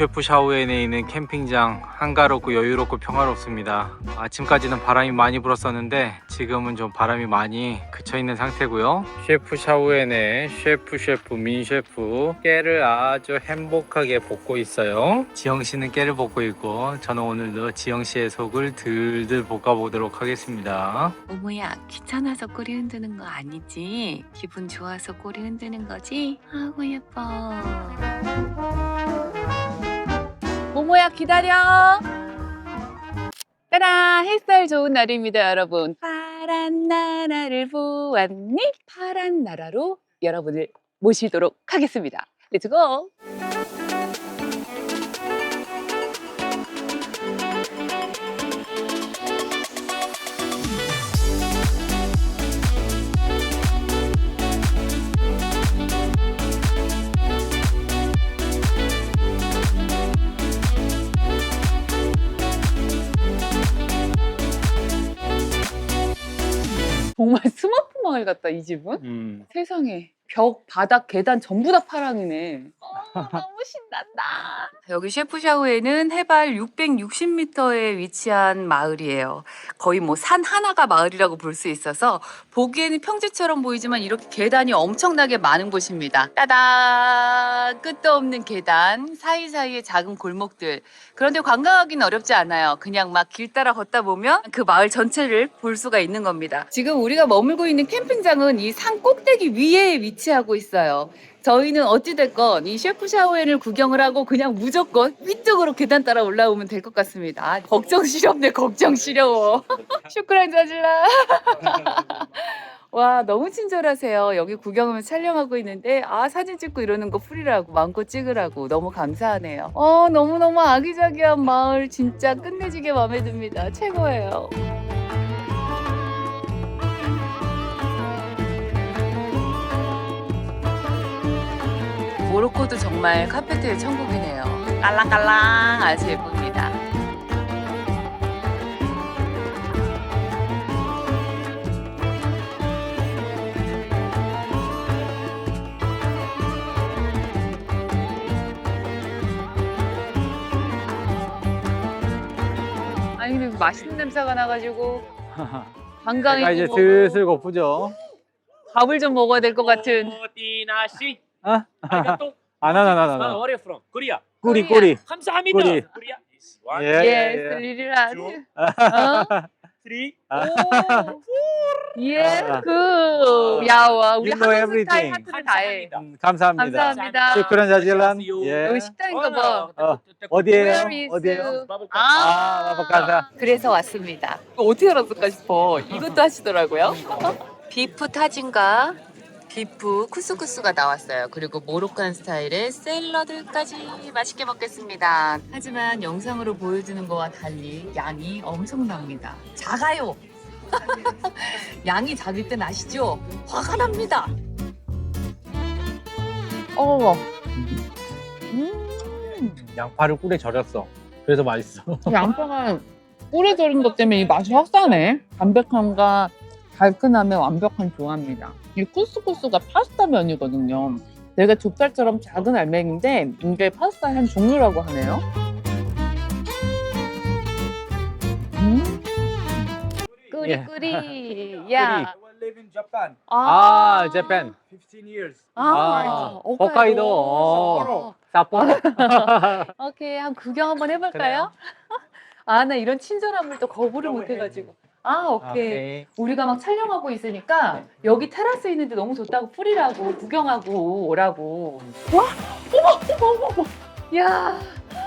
셰프 샤오엔에 있는 캠핑장 한가롭고 여유롭고 평화롭습니다. 아침까지는 바람이 많이 불었었는데 지금은 좀 바람이 많이 그쳐 있는 상태고요. 셰프 샤오엔의 셰프 셰프 민 셰프 깨를 아주 행복하게 볶고 있어요. 지영 씨는 깨를 볶고 있고 저는 오늘도 지영 씨의 속을 들들 볶아 보도록 하겠습니다. 모모야 귀찮아서 꼬리 흔드는 거 아니지? 기분 좋아서 꼬리 흔드는 거지? 아구 예뻐 모모야 기다려. 따라 햇살 좋은 날입니다 여러분. 파란 나라를 보았니? 파란 나라로 여러분을 모시도록 하겠습니다. 렛츠 같다 이 집은 음. 세상에 벽, 바닥, 계단 전부 다 파랑이네. 어, 너무 신난다. 여기 셰프샤우에는 해발 660m에 위치한 마을이에요. 거의 뭐 산 하나가 마을이라고 볼 수 있어서 보기에는 평지처럼 보이지만 이렇게 계단이 엄청나게 많은 곳입니다. 따다 끝도 없는 계단, 사이사이에 작은 골목들. 그런데 관광하기는 어렵지 않아요. 그냥 막 길 따라 걷다 보면 그 마을 전체를 볼 수가 있는 겁니다. 지금 우리가 머물고 있는 캠핑장은 이 산 꼭대기 위에 위치 하고 있어요. 저희는 어찌됐건 이 셰프 샤오엔을 구경을 하고 그냥 무조건 위쪽으로 계단 따라 올라오면 될 것 같습니다. 아, 걱정 시렵네, 걱정 시려워. 슈크란 자질라. 와, 너무 친절하세요. 여기 구경하면 촬영하고 있는데, 아, 사진 찍고 이러는 거 풀이라고, 마음껏 찍으라고. 너무 감사하네요. 어, 너무너무 아기자기한 마을, 진짜 끝내주게 마음에 듭니다. 최고예요. 모로코도 정말 카페트의 천국이네요. 깔랑깔랑 아주 예쁩니다. 아니 근데 맛있는 냄새가 나가지고 관광이 제가 이제 슬슬 고프죠. 밥을 좀 먹어야 될 것 같은. 아, 아리가또. 하나. where are you from? Korea. 꾸리 꾸리. 감사합니다. 꼬리. Korea. Is one, 예. 예, 예. 리리라. 주. 어? three. 오, 예, 아. 그, 야와, 우리 You know 한국 스타일 everything. 하트를 다해. 감사합니다. 음, 감사합니다. 감사합니다. 슈크란 자질란. 예. 여기 식당인가 봐. 어, 어디에요? Where is- 어디에요? 아, 아, 마법가사. 그래서 왔습니다. 어떻게 알았을까 싶어. 이것도 하시더라고요. 비프 타진과 비프 쿠스쿠스가 나왔어요. 그리고 모로칸 스타일의 샐러드까지 맛있게 먹겠습니다. 하지만 영상으로 보여주는 거와 달리 양이 엄청납니다. 작아요. 양이 작을 땐 아시죠? 화가 납니다. 어. 음. 양파를 꿀에 절였어. 그래서 맛있어. 양파가 꿀에 절인 것 때문에 이 맛이 확 사네. 담백함과 달큰함의 완벽한 조화입니다. 이 쿠스쿠스가 파스타 면이거든요. 되게 좁쌀처럼 작은 알맹인데 이게 파스타의 한 종류라고 하네요. 음. 예. 꾸리꾸리. 야. live in Japan. 아, 재팬. 15 years. 아, 아, 홋카이도. 홋카이도. 어. 사포로. 오케이, 한 구경 한번 해볼까요? 아, 나 이런 친절함을 또 거부를 못해가지고. 아, 오케이. 우리가 막 촬영하고 있으니까 여기 테라스 있는데 너무 좋다고 풀이라고 구경하고 오라고. 와, 어머, 어머, 어머. 야,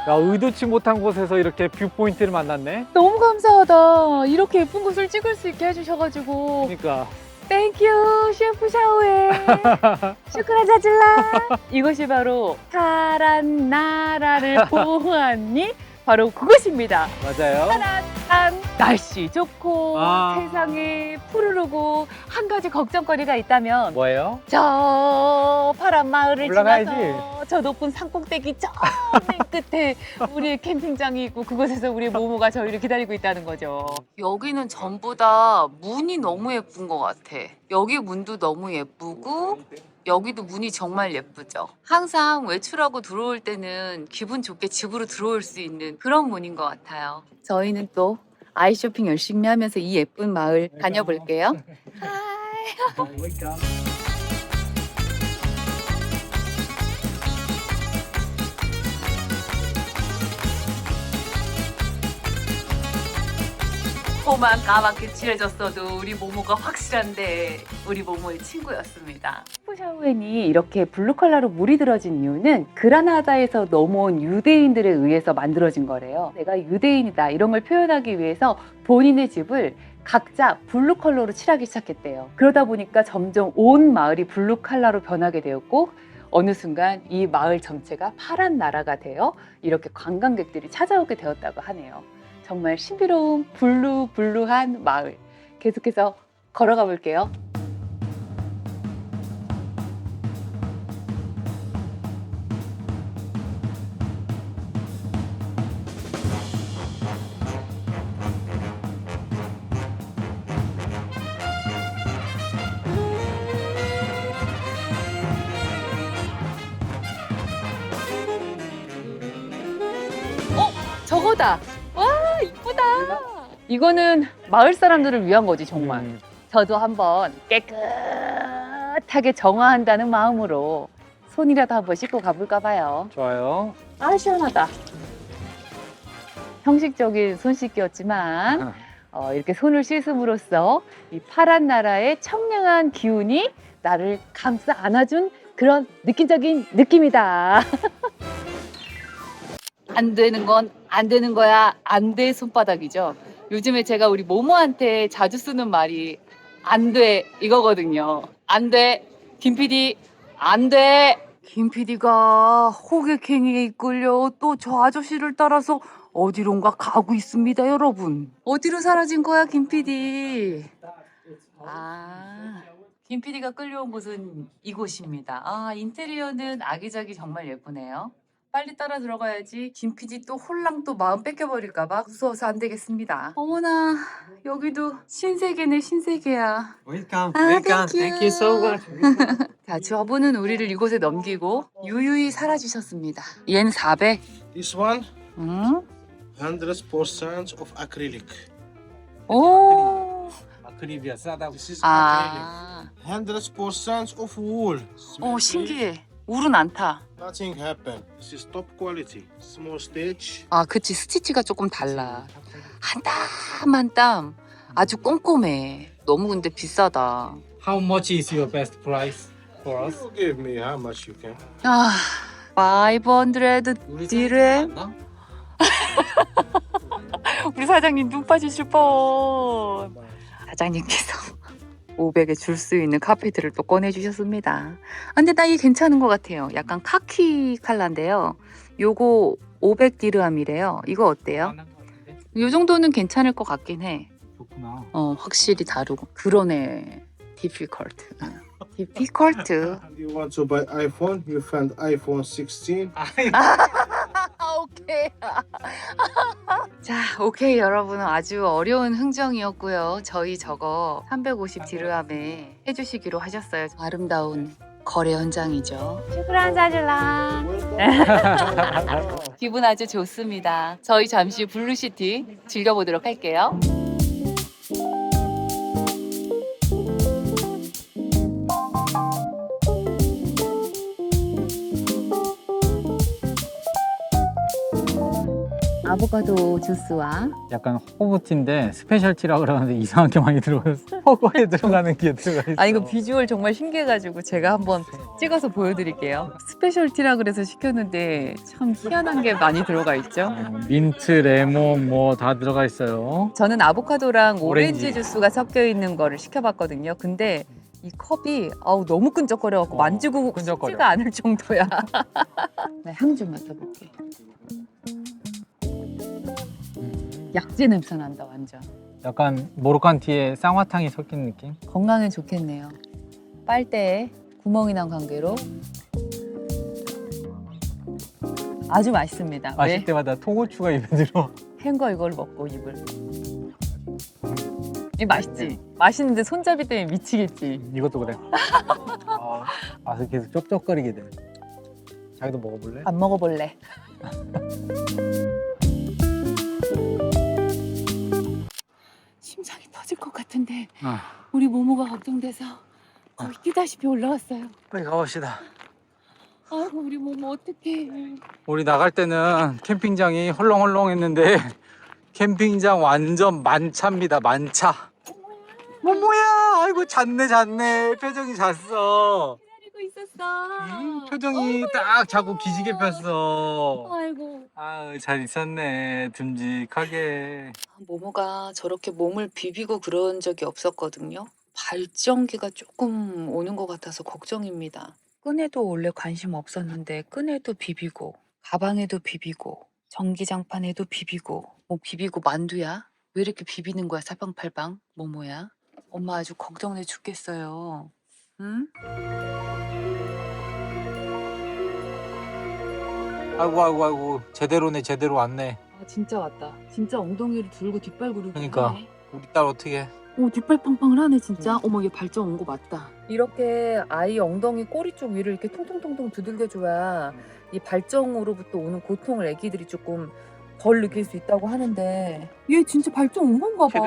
야, 의도치 못한 곳에서 이렇게 뷰 포인트를 만났네. 너무 감사하다. 이렇게 예쁜 곳을 찍을 수 있게 해주셔가지고. 그러니까 땡큐 셰프 샤오에 슈크라 자질라 이것이 바로 파란 나라를 보았니? 바로 그것입니다. 맞아요. 파란 날씨 좋고 아. 세상이 푸르르고 한 가지 걱정거리가 있다면 뭐예요? 저 파란 마을을 올라가야지. 지나서 저 높은 산꼭대기 저 맨 끝에 우리 캠핑장이 있고 그곳에서 우리 모모가 저희를 기다리고 있다는 거죠. 여기는 전부 다 문이 너무 예쁜 것 같아. 여기 문도 너무 예쁘고 여기도 문이 정말 예쁘죠. 항상 외출하고 들어올 때는 기분 좋게 집으로 들어올 수 있는 그런 문인 것 같아요. 저희는 또 아이 쇼핑 열심히 하면서 이 예쁜 마을 다녀볼게요. 코만 까맣게 칠해졌어도 우리 모모가 확실한데 우리 모모의 친구였습니다. 샤우엔이 이렇게 블루 컬러로 물이 들어진 이유는 그라나다에서 넘어온 유대인들에 의해서 만들어진 거래요. 내가 유대인이다 이런 걸 표현하기 위해서 본인의 집을 각자 블루 컬러로 칠하기 시작했대요. 그러다 보니까 점점 온 마을이 블루 컬러로 변하게 되었고 어느 순간 이 마을 전체가 파란 나라가 되어 이렇게 관광객들이 찾아오게 되었다고 하네요. 정말 신비로운 블루 블루한 마을. 계속해서 걸어가 볼게요. 저거다. 와 이쁘다. 이거는 마을 사람들을 위한 거지 정말. 음, 저도 한번 깨끗하게 정화한다는 마음으로 손이라도 한번 씻고 가볼까 봐요. 좋아요. 아 시원하다. 형식적인 손 씻기였지만 어, 이렇게 손을 씻음으로써 이 파란 나라의 청량한 기운이 나를 감싸 안아준 그런 느낌적인 느낌이다. 안 되는 건 안 되는 거야. 안 돼 손바닥이죠. 요즘에 제가 우리 모모한테 자주 쓰는 말이 안 돼 이거거든요. 안 돼. 김 PD 안 돼. 김 PD가 호객행위에 이끌려 또 저 아저씨를 따라서 어디론가 가고 있습니다, 여러분. 어디로 사라진 거야, 김 PD? 아, 김 PD가 끌려온 곳은 이곳입니다. 아, 인테리어는 아기자기 정말 예쁘네요. 빨리 따라 들어가야지. 김 PD 또 홀랑 또 마음 뺏겨버릴까봐 무서워서 안 되겠습니다. 어머나, 여기도 신세계네, 신세계야. Welcome. 아, Welcome. thank you. Thank you so much. 자, 저분은 우리를 이곳에 넘기고 유유히 사라지셨습니다. 얜 400. This one, 응? 100% of acrylic. 오. 아크릴이야 싸다고. This is 아. acrylic. 100% of wool. 어, 신기해. 울은 안 타. Nothing happened. This is top quality. Small stitch. 아, 그치. 스티치가 조금 달라. 한 땀 한 땀. 아주 꼼꼼해. 너무 근데 비싸다. How much is your best price for us? You give me how much you can. 아, 500 우리 디램? 사람 맞나? 우리 사장님 눈 빠지실 뻔. 사장님께서 500에 줄 수 있는 카페트를 또 꺼내주셨습니다. 아, 근데 나 이게 괜찮은 것 같아요. 약간 카키 컬러인데요. 요거 500 디르함이래요. 이거 어때요? 요 정도는 괜찮을 것 같긴 해. 좋구나. 어, 확실히 다르고. 그러네. difficult. difficult. You want to buy iPhone? You find iPhone 16. 자, 오케이 여러분 아주 어려운 흥정이었고요. 저희 저거 350 디르함에 해주시기로 하셨어요. 아름다운 거래 현장이죠. 슈크란 자질라. 기분 아주 좋습니다. 저희 잠시 블루시티 즐겨보도록 할게요. 아보카도 주스와 약간 허브티인데 스페셜티라 그러는데 이상하게 많이 들어가서 허거에 들어가는 게 들어가 있어. 아 이거 비주얼 정말 신기해가지고 제가 한번 찍어서 보여드릴게요. 스페셜티라 그래서 시켰는데 참 희한한 게 많이 들어가 있죠. 어, 민트, 레몬 뭐 다 들어가 있어요. 저는 아보카도랑 오렌지, 오렌지. 주스가 섞여 있는 거를 시켜봤거든요. 근데 이 컵이 아우 너무 끈적거려갖고 어, 만지고 끈적거려. 싶지가 않을 정도야. 나향좀 맡아볼게. 약재 냄새 난다 완전. 약간 모로칸티에 쌍화탕이 섞인 느낌? 건강에 좋겠네요. 빨대에 구멍이 난 관계로 아주 맛있습니다. 마실 왜? 때마다 통후추가 입에 들어. 햄거 이걸 먹고 입을. 이 맛있지? 맛있는데 손잡이 때문에 미치겠지. 이것도 그래. 아, 맛을 계속 쩝쩝거리게 돼. 자기도 먹어볼래? 안 먹어볼래. 심장이 터질 것 같은데 어. 우리 모모가 걱정돼서 거의 뛰다시피 올라왔어요. 빨리 가봅시다. 아이고 우리 모모 어떡해. 우리 나갈 때는 캠핑장이 헐렁헐렁했는데 캠핑장 완전 만차입니다. 만차. 뭐뭐야? 아이고 잤네 잤네. 표정이 잤어. 기다리고 있었어. 음, 표정이 딱 자고 기지개 폈어. 아이고. 아유 잘 있었네. 듬직하게. 모모가 저렇게 몸을 비비고 그런 적이 없었거든요. 발전기가 조금 오는 것 같아서 걱정입니다. 끈에도 원래 관심 없었는데 끈에도 비비고 가방에도 비비고 전기장판에도 비비고 뭐 비비고 만두야? 왜 이렇게 비비는 거야 사방팔방 모모야? 엄마 아주 걱정돼 죽겠어요. 응? 아이고 아이고 아이고 제대로네 제대로 왔네. 아 진짜 왔다. 진짜 엉덩이를 들고 뒷발 구르기 그러니까. 하네. 우리 딸 어떻게? 어, 뒷발 팡팡을 하네 진짜. 어머 얘 발정 온 거 맞다. 이렇게 아이 엉덩이 꼬리 쪽 위를 이렇게 통통통통 두들겨줘야 이 발정으로부터 오는 고통을 아기들이 조금 덜 느낄 수 있다고 하는데 얘 진짜 발정 온 건가 봐.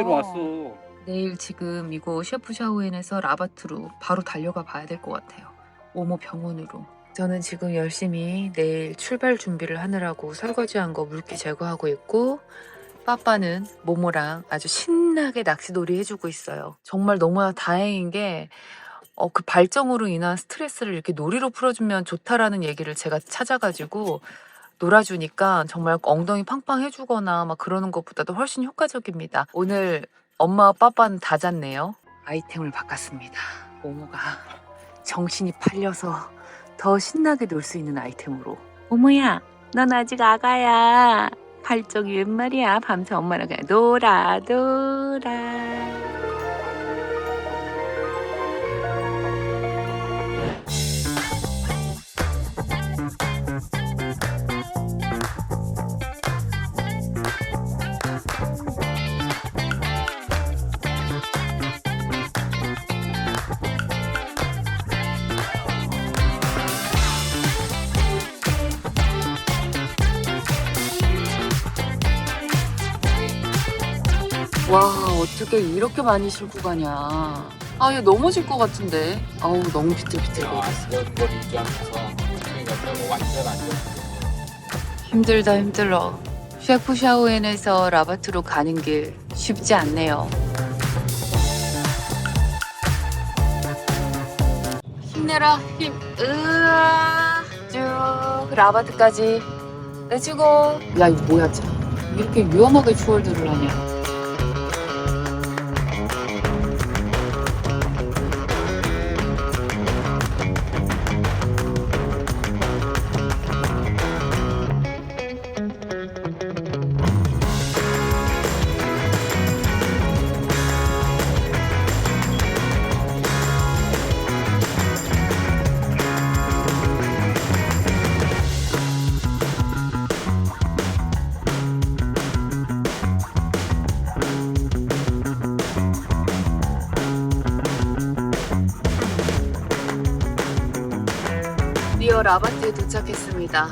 내일 지금 이거 셰프 샤오엔에서 라바트로 바로 달려가 봐야 될 것 같아요. 오모 병원으로. 저는 지금 열심히 내일 출발 준비를 하느라고 설거지한 거 물기 제거하고 있고 빠빠는 모모랑 아주 신나게 낚시놀이 해주고 있어요. 정말 너무나 다행인 게 어, 그 발정으로 인한 스트레스를 이렇게 놀이로 풀어주면 좋다라는 얘기를 제가 찾아가지고 놀아주니까 정말 엉덩이 팡팡 해주거나 막 그러는 것보다도 훨씬 효과적입니다. 오늘 엄마와 빠빠는 다 잤네요. 아이템을 바꿨습니다. 모모가 정신이 팔려서 더 신나게 놀 수 있는 아이템으로. 모모야, 넌 아직 아가야. 발정이 웬 말이야. 밤새 엄마랑 그냥 놀아, 놀아. 게 이렇게 많이 싣고 가냐. 아, 얘 넘어질 것 같은데. 아우, 너무 비틀비틀 거렸어. 완전 안 좋아. 힘들다, 힘들어. 셰프 샤오엔에서 라바트로 가는 길 쉽지 않네요. 힘내라, 힘. 으아, 쭉 라바트까지. 내치고. 야, 이거 뭐야, 참. 이렇게 위험하게 추월들을 하냐. 도착했습니다.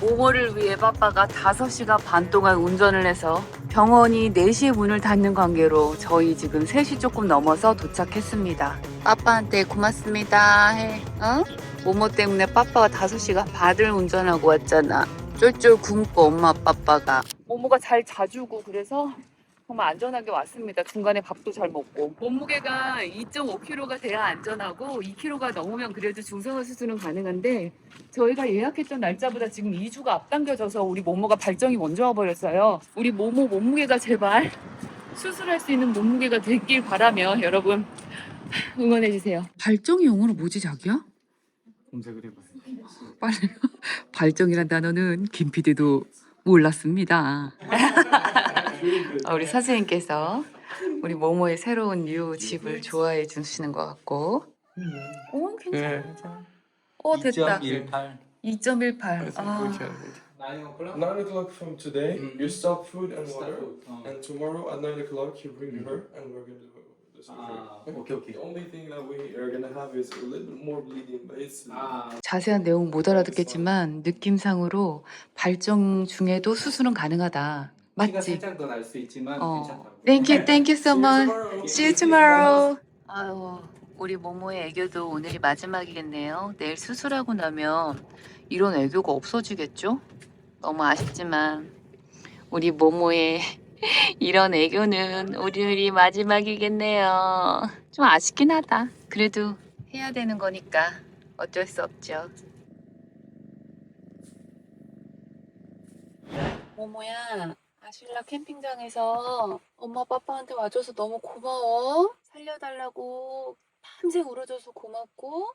모모를 위해 빠빠가 5시간 반 동안 운전을 해서 병원이 4시에 문을 닫는 관계로 저희 지금 3시 조금 넘어서 도착했습니다. 빠빠한테 고맙습니다 해. 어? 모모 때문에 빠빠가 5시간 반을 운전하고 왔잖아. 쫄쫄 굶고 엄마 빠빠가. 모모가 잘 자주고 그래서 정말 안전하게 왔습니다. 중간에 밥도 잘 먹고. 몸무게가 2.5kg가 돼야 안전하고 2kg가 넘으면 그래도 중성화 수술은 가능한데 저희가 예약했던 날짜보다 지금 2주가 앞당겨져서 우리 모모가 발정이 먼저 와버렸어요. 우리 모모 몸무게가 제발 수술할 수 있는 몸무게가 되길 바라며 여러분 응원해주세요. 발정이 영어로 뭐지 자기야? 검색을 해봐요. 빨리 발정이란 단어는 김 PD도 몰랐습니다. 아, 우리 선생님께서 우리 모모의 새로운 뉴 집을 좋아해 주시는 것 같고. 오 괜찮아. 네. 괜찮아. 어 됐다. 2.18. 2.18. 아, 9 o'clock? Nine o'clock from today, Mm. you stop food and water, food. 어. and tomorrow at nine o'clock you bring Mm. her, and we're gonna do the surgery. 아, 오케이 오케이. The only thing that we are gonna have is a little bit more bleeding, but it's 아, 자세한 내용 못 알아듣겠지만 느낌상으로 발정 중에도 수술은 가능하다. 피가 맞지? 살짝 더 날 수 있지만 어. 괜찮다고. Thank you, thank you so See you much. tomorrow. See you tomorrow. 아유, 우리 모모의 애교도 오늘이 마지막이겠네요. 내일 수술하고 나면 이런 애교가 없어지겠죠? 너무 아쉽지만 우리 모모의 이런 애교는 오늘이 마지막이겠네요. 좀 아쉽긴 하다. 그래도 해야 되는 거니까 어쩔 수 없죠. 모모야, 아실라 캠핑장에서 엄마 빠빠한테 와줘서 너무 고마워. 살려달라고 밤새 울어줘서 고맙고.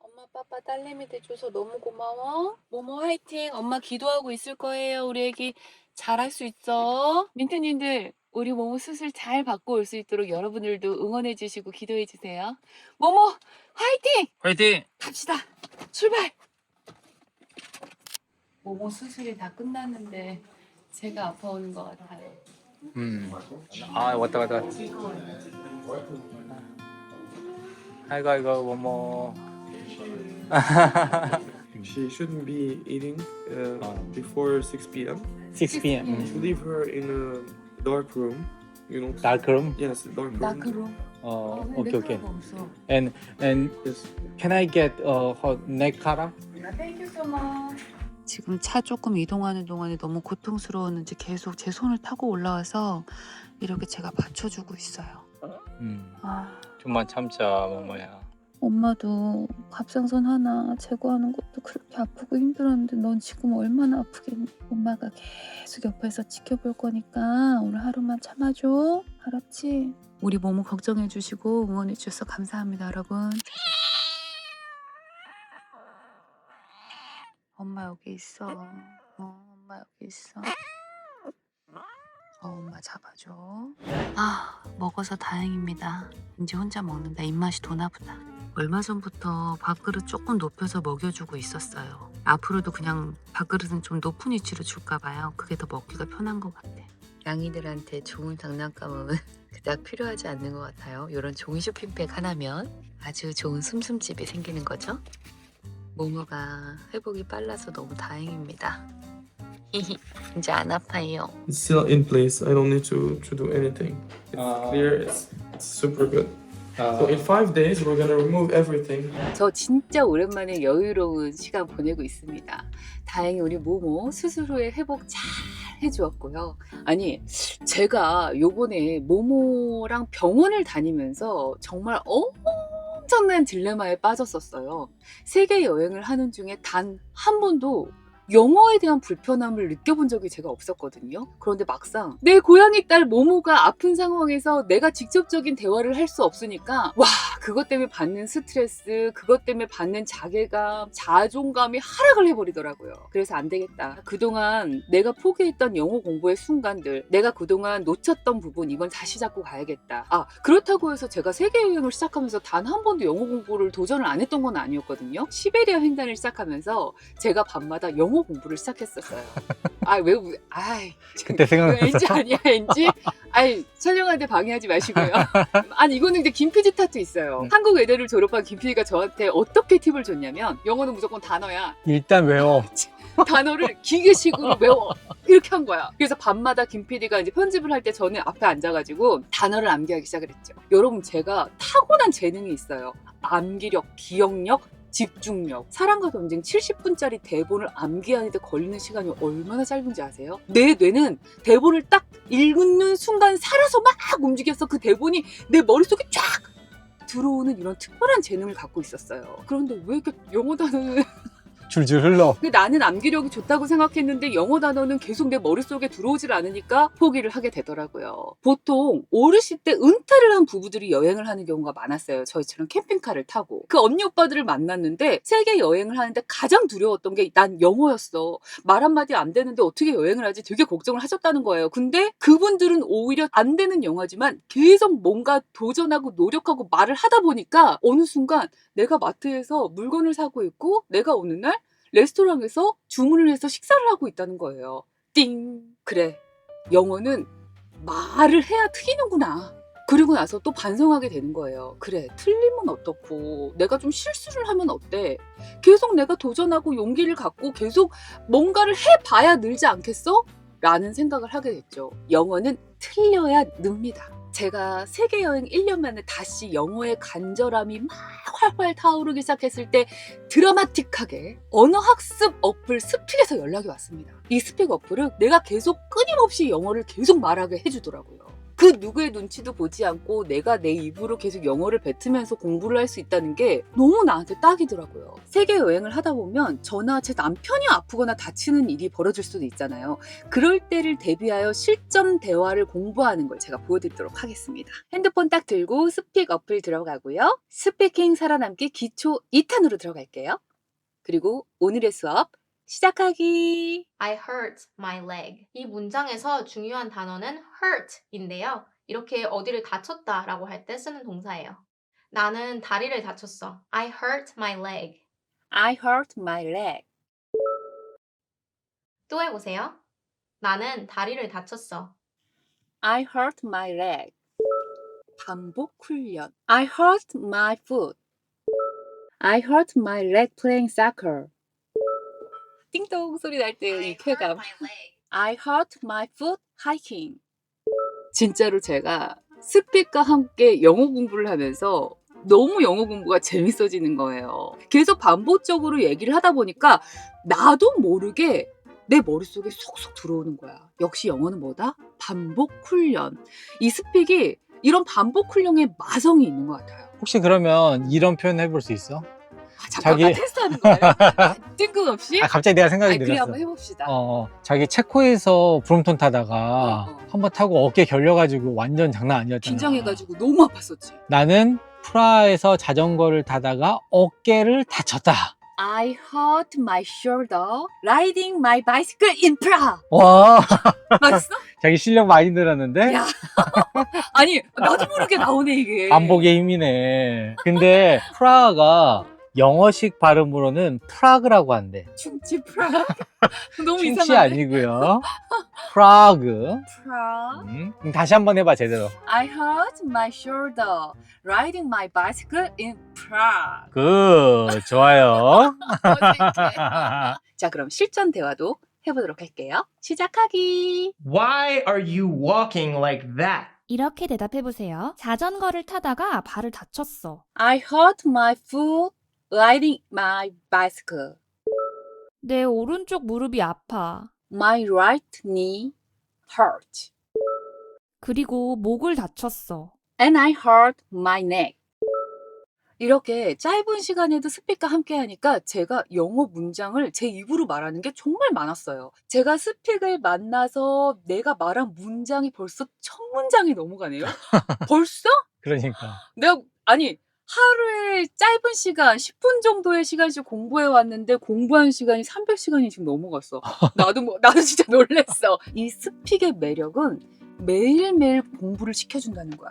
엄마 빠빠 딸내미 돼줘서 너무 고마워. 모모 화이팅. 엄마 기도하고 있을 거예요. 우리 애기 잘할 수 있어. 민트님들 우리 모모 수술 잘 받고 올 수 있도록 여러분들도 응원해 주시고 기도해 주세요. 모모 화이팅! 화이팅! 갑시다. 출발. 모모 수술이 다 끝났는데 제가 아파오는 것 같아요. 음. 아 왔다 왔다. 아이고 아이고 뭐뭐. She shouldn't be eating uh, Oh. before 6 p.m. 6 p.m. You leave her in a dark room. You know. Dark room. Yes, dark room. 나그로. 어 오케이 오케이. 없어. And and Yes. can I get uh her neck color? 지금 차 조금 이동하는 동안에 너무 고통스러웠는지 계속 제 손을 타고 올라와서 이렇게 제가 받쳐주고 있어요. 음. 아, 좀만 참자 뭐뭐야. 엄마도 갑상선 하나 제거하는 것도 그렇게 아프고 힘들었는데 넌 지금 얼마나 아프겠니? 엄마가 계속 옆에서 지켜볼 거니까 오늘 하루만 참아줘. 알았지? 우리 모모 걱정해 주시고 응원해 주셔서 감사합니다, 여러분. 엄마 여기 있어. 어, 엄마 여기 있어. 어, 엄마 잡아줘. 아, 먹어서 다행입니다. 이제 혼자 먹는다. 입맛이 도나 보다. 얼마 전부터 밥그릇 조금 높여서 먹여주고 있었어요. 앞으로도 그냥 밥그릇은 좀 높은 위치로 줄까 봐요. 그게 더 먹기가 편한 것 같아. 양이들한테 좋은 장난감은 그닥 필요하지 않는 것 같아요. 이런 종이 쇼핑백 하나면 아주 좋은 숨숨집이 생기는 거죠. 모모가 회복이 빨라서 너무 다행입니다. 이제 안 아파요. It's still in place. I don't need to, to do anything. It's Ah. clear. It's, it's super good. 아, So in five days, we're gonna remove everything. 저 진짜 오랜만에 여유로운 시간 보내고 있습니다. 다행히 우리 모모 후에 회복 잘 해주었고요. 아니, 제가 요번에 모모랑 병원을 다니면서 정말 엄청 난 딜레마에 빠졌었어요. 세계 여행을 하는 중에 단 한 번도 영어에 대한 불편함을 느껴본 적이 제가 없었거든요. 그런데 막상 내 고양이 딸 모모가 아픈 상황에서 내가 직접적인 대화를 할 수 없으니까 와 그것 때문에 받는 스트레스, 그것 때문에 받는 자괴감, 자존감이 하락을 해버리더라고요. 그래서 안 되겠다. 그동안 내가 포기했던 영어 공부의 순간들, 내가 그동안 놓쳤던 부분, 이건 다시 잡고 가야겠다. 아, 그렇다고 해서 제가 세계 여행을 시작하면서 단 한 번도 영어 공부를 도전을 안 했던 건 아니었거든요. 시베리아 횡단을 시작하면서 제가 밤마다 영어 공부를 시작했었어요. 아, 왜, 우- 아이. 그때 생각났어. 왠지 아니야, 왠지? 아이, 촬영하는데 방해하지 마시고요. 아니, 이거는 근데 김PD 탓도 있어요. 음. 한국 외대를 졸업한 김PD가 저한테 어떻게 팁을 줬냐면, 영어는 무조건 단어야. 일단 외워. 단어를 기계식으로 외워. 이렇게 한 거야. 그래서 밤마다 김PD가 이제 편집을 할 때 저는 앞에 앉아가지고 단어를 암기하기 시작을 했죠. 여러분, 제가 타고난 재능이 있어요. 암기력, 기억력, 집중력. 사랑과 전쟁 70분짜리 대본을 암기하는데 걸리는 시간이 얼마나 짧은지 아세요? 내 뇌는 대본을 딱 읽는 순간 살아서 막 움직여서 그 대본이 내 머릿속에 쫙 들어오는 이런 특별한 재능을 갖고 있었어요. 그런데 왜 이렇게 영어 단어는 줄줄 흘러. 근데 나는 암기력이 좋다고 생각했는데 영어 단어는 계속 내 머릿속에 들어오질 않으니까 포기를 하게 되더라고요. 보통 어르신 때 은퇴를 한 부부들이 여행을 하는 경우가 많았어요. 저희처럼 캠핑카를 타고. 그 언니 오빠들을 만났는데 세계 여행을 하는데 가장 두려웠던 게 난 영어였어. 말 한마디 안 되는데 어떻게 여행을 하지 되게 걱정을 하셨다는 거예요. 근데 그분들은 오히려 안 되는 영화지만 계속 뭔가 도전하고 노력하고 말을 하다 보니까 어느 순간 내가 마트에서 물건을 사고 있고 내가 어느 날 레스토랑에서 주문을 해서 식사를 하고 있다는 거예요. 띵. 그래. 영어는 말을 해야 틀리는구나. 그리고 나서 또 반성하게 되는 거예요. 그래, 틀리면 어떻고, 내가 좀 실수를 하면 어때? 계속 내가 도전하고 용기를 갖고 계속 뭔가를 해봐야 늘지 않겠어? 라는 생각을 하게 됐죠. 영어는 틀려야 늡니다. 제가 세계 여행 1년 만에 다시 영어의 간절함이 막 활활 타오르기 시작했을 때 드라마틱하게 언어 학습 어플 스픽에서 연락이 왔습니다. 이 스픽 어플은 내가 계속 끊임없이 영어를 계속 말하게 해주더라고요. 그 누구의 눈치도 보지 않고 내가 내 입으로 계속 영어를 뱉으면서 공부를 할 수 있다는 게 너무 나한테 딱이더라고요. 세계 여행을 하다 보면 저나 제 남편이 아프거나 다치는 일이 벌어질 수도 있잖아요. 그럴 때를 대비하여 실전 대화를 공부하는 걸 제가 보여드리도록 하겠습니다. 핸드폰 딱 들고 스픽 어플 들어가고요. 스피킹 살아남기 기초 2탄으로 들어갈게요. 그리고 오늘의 수업 시작하기. I hurt my leg. 이 문장에서 중요한 단어는 hurt인데요. 이렇게 어디를 다쳤다 라고 할 때 쓰는 동사예요. 나는 다리를 다쳤어. I hurt my leg. I hurt my leg. 또 해보세요. 나는 다리를 다쳤어. I hurt my leg. 반복 훈련. I hurt my foot. I hurt my leg playing soccer. 띵동 소리 날때이 쾌감. I hurt my foot hiking. 진짜로 제가 스픽과 함께 영어 공부를 하면서 너무 영어 공부가 재밌어지는 거예요. 계속 반복적으로 얘기를 하다 보니까 나도 모르게 내 머릿속에 쏙쏙 들어오는 거야. 역시 영어는 뭐다? 반복 훈련. 이 스픽이 이런 반복 훈련의 마성이 있는 것 같아요. 혹시 그러면 이런 표현 해볼 수 있어? 아, 자기- 테스트하는 거예요? 뜬금없이? 아, 갑자기 내가 생각이 아니, 그래 들었어. 한번 해봅시다. 어, 자기 체코에서 브롬톤 타다가 어, 어. 한 번 타고 어깨 결려가지고 완전 장난 아니었잖아. 긴장해가지고 너무 아팠었지. 나는 프라하에서 자전거를 타다가 어깨를 다쳤다. I hurt my shoulder riding my bicycle in Prague. 와, 맞았어? 자기 실력 많이 늘었는데 야. 아니 나도 모르게 나오네 이게. 반복의 힘이네. 근데 프라하가 영어식 발음으로는 프라그라고 한대. 충치 프라. 너무 충치 이상하네. 아니고요. 프라그. 프라. 음, 그럼 다시 한번 해봐 제대로. I hurt my shoulder riding my bicycle in Prague. 그 좋아요. 어색해. 자 그럼 실전 대화도 해보도록 할게요. 시작하기. Why are you walking like that? 이렇게 대답해 보세요. 자전거를 타다가 발을 다쳤어. I hurt my foot riding my bicycle. 내 오른쪽 무릎이 아파. My right knee hurt. 그리고 목을 다쳤어. And I hurt my neck. 이렇게 짧은 시간에도 스픽과 함께 하니까 제가 영어 문장을 제 입으로 말하는 게 정말 많았어요. 제가 스픽을 만나서 내가 말한 문장이 벌써 천 문장이 넘어가네요. 벌써? 그러니까. 내가 아니 하루에 짧은 시간 10분 정도의 시간씩 공부해 왔는데 공부한 시간이 300시간이 지금 넘어갔어. 나도 뭐 나도 진짜 놀랬어. 이 스픽의 매력은 매일매일 공부를 시켜준다는 거야.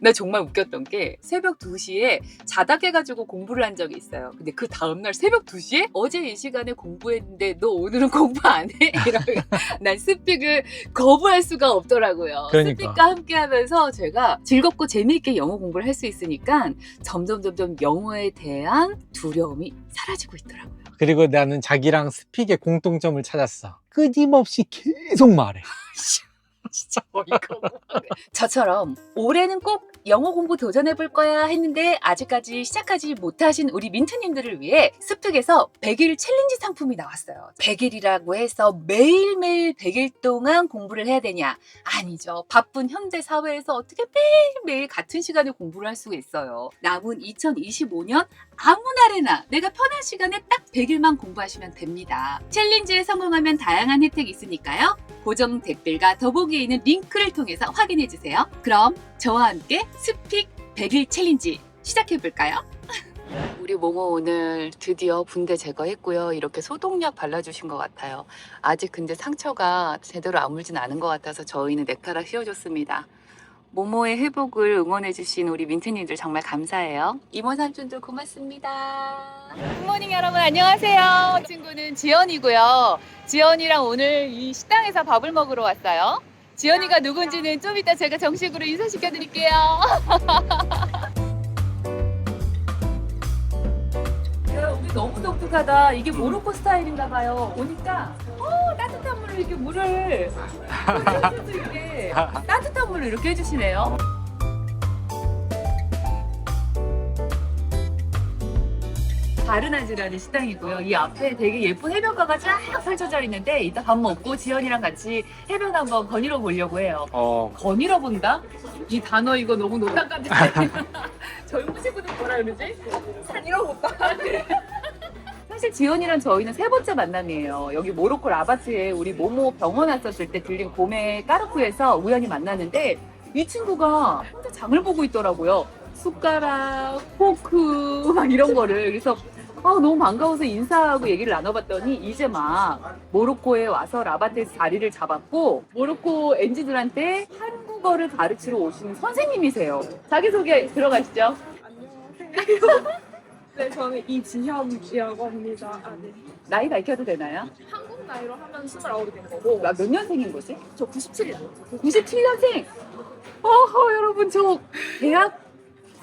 나 정말 웃겼던 게 새벽 2시에 자다 깨가지고 공부를 한 적이 있어요. 근데 그 다음날 새벽 2시에 어제 이 시간에 공부했는데 너 오늘은 공부 안 해? 이러면 난 스픽을 거부할 수가 없더라고요. 그러니까. 스픽과 함께 하면서 제가 즐겁고 재미있게 영어 공부를 할 수 있으니까 점점 점점 영어에 대한 두려움이 사라지고 있더라고요. 그리고 나는 자기랑 스픽의 공통점을 찾았어. 끊임없이 계속 말해. 진짜 어이가 없네. 저처럼 올해는 꼭 영어 공부 도전해 볼 거야 했는데 아직까지 시작하지 못하신 우리 민트님들을 위해 스픽에서 100일 챌린지 상품이 나왔어요. 100일이라고 해서 매일매일 100일 동안 공부를 해야 되냐? 아니죠. 바쁜 현대 사회에서 어떻게 매일매일 같은 시간에 공부를 할 수가 있어요. 남은 2025년 아무 날에나 내가 편한 시간에 딱 100일만 공부하시면 됩니다. 챌린지에 성공하면 다양한 혜택이 있으니까요. 고정 댓글과 더보기에 있는 링크를 통해서 확인해 주세요. 그럼 저와 함께 스픽 100일 챌린지 시작해 볼까요? 우리 모모 오늘 드디어 붕대 제거했고요. 이렇게 소독약 발라주신 것 같아요. 아직 근데 상처가 제대로 아물진 않은 것 같아서 저희는 네카라 씌워줬습니다. 모모의 회복을 응원해주신 우리 민트님들 정말 감사해요. 이모 삼촌들 고맙습니다. 굿모닝 여러분 안녕하세요. 이 친구는 지연이고요. 지연이랑 오늘 이 식당에서 밥을 먹으러 왔어요. 지연이가 누군지는 좀 이따 제가 정식으로 인사시켜 드릴게요. 우리 너무 독특하다. 이게 모로코 스타일인가 봐요. 오니까 어 따뜻한 물을 이렇게 물을 끓여줘도 이렇게 따뜻한 물을 이렇게 해주시네요. 바르나즈라는 식당이고요. 이 앞에 되게 예쁜 해변가가 쫙 펼쳐져 있는데 이따 밥 먹고 지연이랑 같이 해변 한번 거닐어 보려고 해요. 어, 거닐어 본다? 이 단어 이거 너무 같은데 젊은 친구들 뭐라 그러지? 산이러 본다 사실 지연이랑 저희는 세 번째 만남이에요 여기 모로코 라바트에 우리 모모 병원 왔었을 때 들린 봄에 까르푸에서 우연히 만났는데 이 친구가 혼자 장을 보고 있더라고요 숟가락, 포크 막 이런 거를 그래서 아, 너무 반가워서 인사하고 얘기를 나눠봤더니 이제 막 모로코에 와서 라바트에서 자리를 잡았고 모로코 엔지들한테 한국어를 가르치러 오시는 선생님이세요. 자기소개 들어가시죠. 네, 저는 이지현이라고 합니다. 아, 네. 나이 밝혀도 되나요? 한국 나이로 하면 29이 된 거고, 나 몇 년생인 거지? 저 97이요. 97년생! 어허, 여러분, 저 대학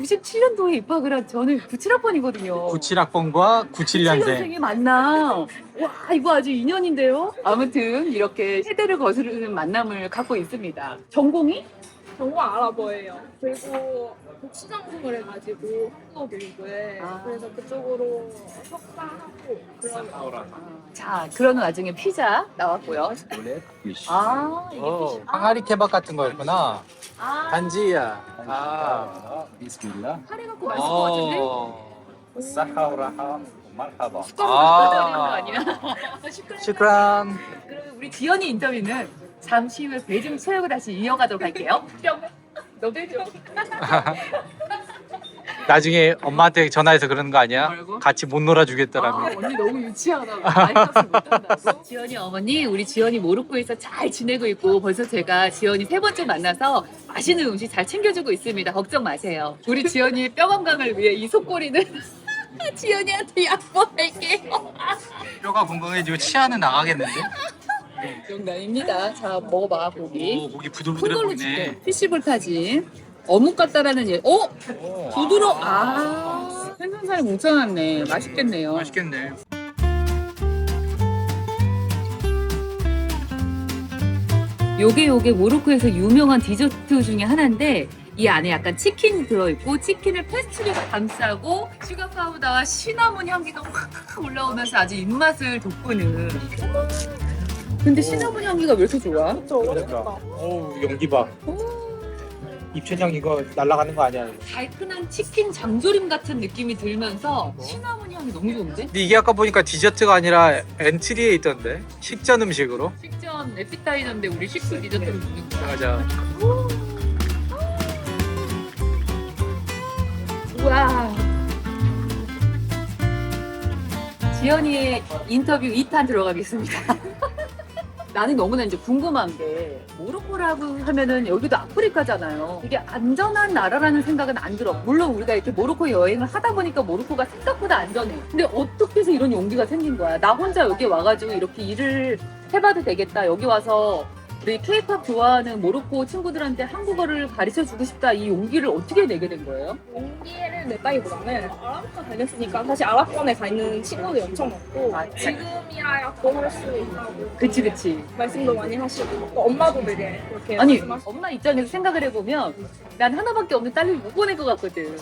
97년도에 입학을 한 저는 97학번이거든요. 97학번과 97년생. 97년생 이 만나. 와, 이거 아주 인연인데요? 아무튼 이렇게 세대를 거스르는 만남을 갖고 있습니다. 전공이? 전공 아랍어예요. 그리고 복수전공을 해가지고 한국어 교육을 아. 그래서 그쪽으로 석사하고 그런 자, 그러는 와중에 피자 나왔고요. 아, 이게 어, 피자. 항아리 케밥 같은 거였구나. 아, 단지야. 아. 카레 갖고 맛있을 것 같은데? 어. 숟가락 아. 뜯어내는 거 아니야? 시크란. 그러면 우리 지연이 인터뷰는 잠시 후에 배좀 채우고 다시 이어가도록 할게요. 좀. 나중에 엄마한테 전화해서 그러는 거 아니야? 같이 못 놀아주겠다라고. 아, 언니 너무 유치하다고. 말값을 못한다고. 지연이 어머니, 우리 지연이 모로코에서 잘 지내고 있고 벌써 제가 지연이 세 번째 만나서 맛있는 음식 잘 챙겨주고 있습니다. 걱정 마세요. 우리 지연이 뼈 건강을 위해 이 속꼬리는 지연이한테 양보할게요. 뼈가 건강해지고 치아는 나가겠는데? 농담입니다. 자, 먹어봐, 고기. 오, 고기 큰 부들부들해 걸로 보이네. 줄게. 피시볼 타지. 어묵 같다라는 예. 어? 오, 부드러. 아. 생선살 뭉쳐놨네. 맛있겠네요. 맛있겠네. 요게 요게 모로코에서 유명한 디저트 중에 하나인데 이 안에 약간 치킨이 들어있고 치킨을 페스츄리가 감싸고 슈가 파우더와 시나몬 향기가 확 올라오면서 아주 입맛을 돋구는 근데 시나몬 향기가 왜 이렇게 좋아? 어우, 연기 봐. 입천장 이거 날아가는 거 아니야? 달큰한 치킨 장조림 같은 느낌이 들면서 시나몬 향이 너무 좋은데? 근데 이게 아까 보니까 디저트가 아니라 엔트리에 있던데? 식전 음식으로? 식전 에피타이저인데 우리 식후 디저트를 먹는 거야 맞아. 우와. 지연이의 인터뷰 2탄 들어가겠습니다. 나는 너무나 이제 궁금한 게 모로코라고 하면은 여기도 아프리카잖아요. 이게 안전한 나라라는 생각은 안 들어. 물론 우리가 이렇게 모로코 여행을 하다 보니까 모로코가 생각보다 안전해. 근데 어떻게 해서 이런 용기가 생긴 거야? 나 혼자 여기 와가지고 이렇게 일을 해봐도 되겠다. 여기 와서 우리 케이팝 좋아하는 모로코 친구들한테 한국어를 가르쳐 주고 싶다. 이 용기를 어떻게 내게 된 거예요? 용기를 냈다기보다는 아랍과 다녔으니까 사실 아랍권에 가 있는 친구들이 엄청 많고 아, 지금이라야 더 할 수 있다고 그치 그치. 말씀도 많이 하시고 또 엄마도 되게 그렇게 아니 말씀하시고 엄마 입장에서 생각을 해보면 난 하나밖에 없는 딸을 못 보낼 것 같거든.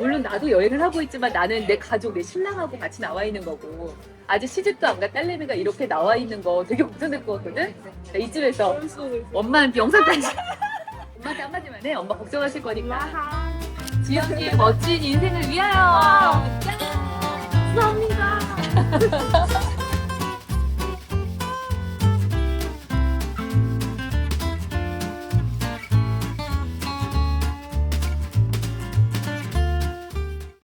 물론 나도 여행을 하고 있지만 나는 내 가족, 내 신랑하고 같이 나와 있는 거고 아직 시집도 안 간 딸내미가 이렇게 나와 있는 거 되게 걱정될 것 같거든. 나 이쯤에서 수도 있고 엄마한테 영상까지 엄마한테 한마디만 해. 엄마 걱정하실 거니까. 라하 지연이의 멋진 인생을 위하여. 짠! 감사합니다